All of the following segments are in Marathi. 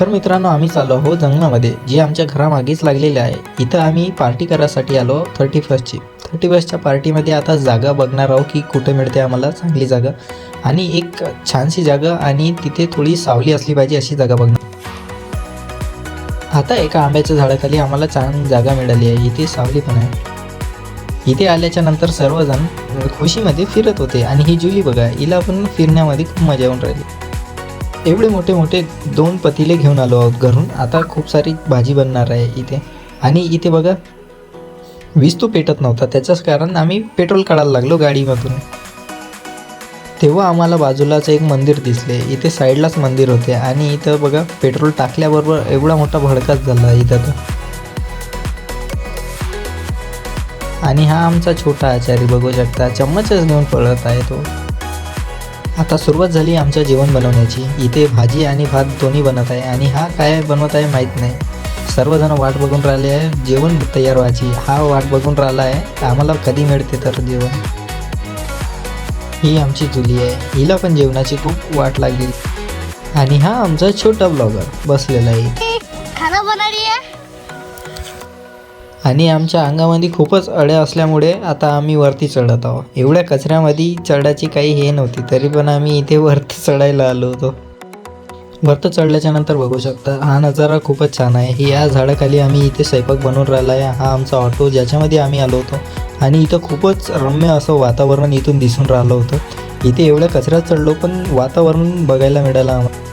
तर मित्रांनो आम्ही चाललो आहोत जंगलामध्ये जे आमच्या घरामागेच लागलेले आहे. इथं आम्ही पार्टी करायसाठी आलो थर्टी फर्स्टची. थर्टी फर्स्टच्या पार्टीमध्ये आता जागा बघणार आहोत की कुठे मिळते आम्हाला चांगली जागा. आणि एक छानशी जागा आणि तिथे थोडी सावली असली पाहिजे अशी जागा बघणार. आता एका आंब्याच्या झाडाखाली आम्हाला छान जागा मिळाली आहे. इथे सावली पण आहे. इथे आल्याच्यानंतर सर्वजण खुशीमध्ये फिरत होते. आणि ही जुली बघा हिला पण फिरण्यामध्ये खूप मजा येऊन राहिली. एवढे मोठे मोठे दोन पतीले घेऊन आलो आहोत घरून. आता खूप सारी भाजी बनणार आहे इथे. आणि इथे बघा वीज तो पेटत नव्हता. त्याचंच कारण आम्ही पेट्रोल काढायला लागलो गाडीमधून. तेव्हा आम्हाला बाजूलाच एक मंदिर दिसले. इथे साईडलाच मंदिर होते. आणि इथं बघा पेट्रोल टाकल्याबरोबर एवढा मोठा भडकाच झाला इथं. तर आणि हा आमचा छोटा आचारी बघू शकता. चम्मचच घेऊन पळत आहे तो. आता सुरुवात झाली आमचं जेवण बनवण्याची. इथे भाजी आणि भात दोन्ही बनत आहे आणि हा काय बनवत आहे माहीत नाही. सर्वजण वाट बघून राहिले आहे. जेवण तयार व्हायची. हा वाट बघून राहिला आहे. आम्हाला कधी मिळते तर जेवण? ही आमची चुली आहे. हिला पण जेवणाची खूप वाट लागली. आणि हा आमचा छोटा ब्लॉगर बसलेला आहे. खाना बना रही है आणि आमच्या अंगामध्ये खूपच अळ्या असल्यामुळे आता आम्ही वरती चढत आहोत. एवढ्या कचऱ्यामध्ये चढायची काही हे नव्हती तरी पण आम्ही इथे वरती चढायला आलो होतो. वरती चढल्याच्या नंतर बघू शकता हा नजारा खूपच छान आहे. ही या झाडाखाली आम्ही इथे स्वयंपाक बनवून राहिला आहे हा आमचा ऑटो ज्याच्यामध्ये आम्ही आलो होतो. आणि इथं खूपच रम्य असं वातावरण इथून दिसून राहिलं होतं. इथे एवढ्या कचऱ्यात चढलो पण वातावरण बघायला मिळालं आम्हाला.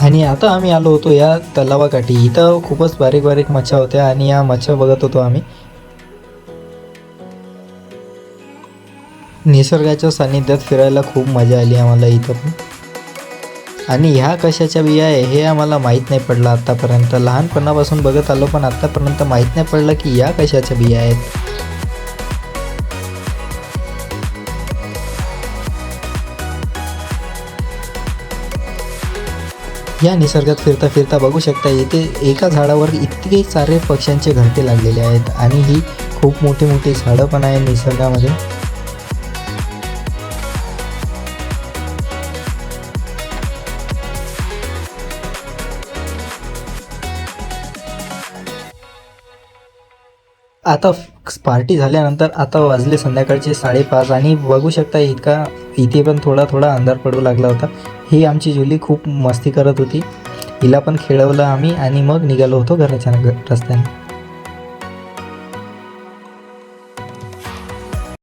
आणि आता आम्ही आलो होतो या तलावाकाठी. इथं खूपच बारीक बारीक मच्छा होत्या आणि या मच्छा बघत होतो आम्ही. निसर्गाच्या सानिध्यात फिरायला खूप मजा आली आम्हाला इथं पण. आणि ह्या कशाच्या बिया आहे हे आम्हाला माहीत नाही पडलं आत्तापर्यंत लहानपणापासून बघत आलो पण आत्तापर्यंत माहीत नाही पडलं की या कशाच्या बिया आहेत. या निसर्गात फिरता फिरता बघू शकता येथे एका झाडावर इतके सारे पक्ष्यांचे घरटे लागलेले आहेत आणि ही खूप मोठी मोठी झाडं पण आहे निसर्गामध्ये. आता पार्टी झाल्यानंतर आता वाजले संध्याकाळचे साडेपाच आणि बघू शकता इतका इथे पण थोडा थोडा अंधार पडू लागला होता. ही आमची जुली खूप मस्ती करत होती. हिला पण खेळवलं आम्ही आणि मग निघालो होतो घराच्या रस्त्याने.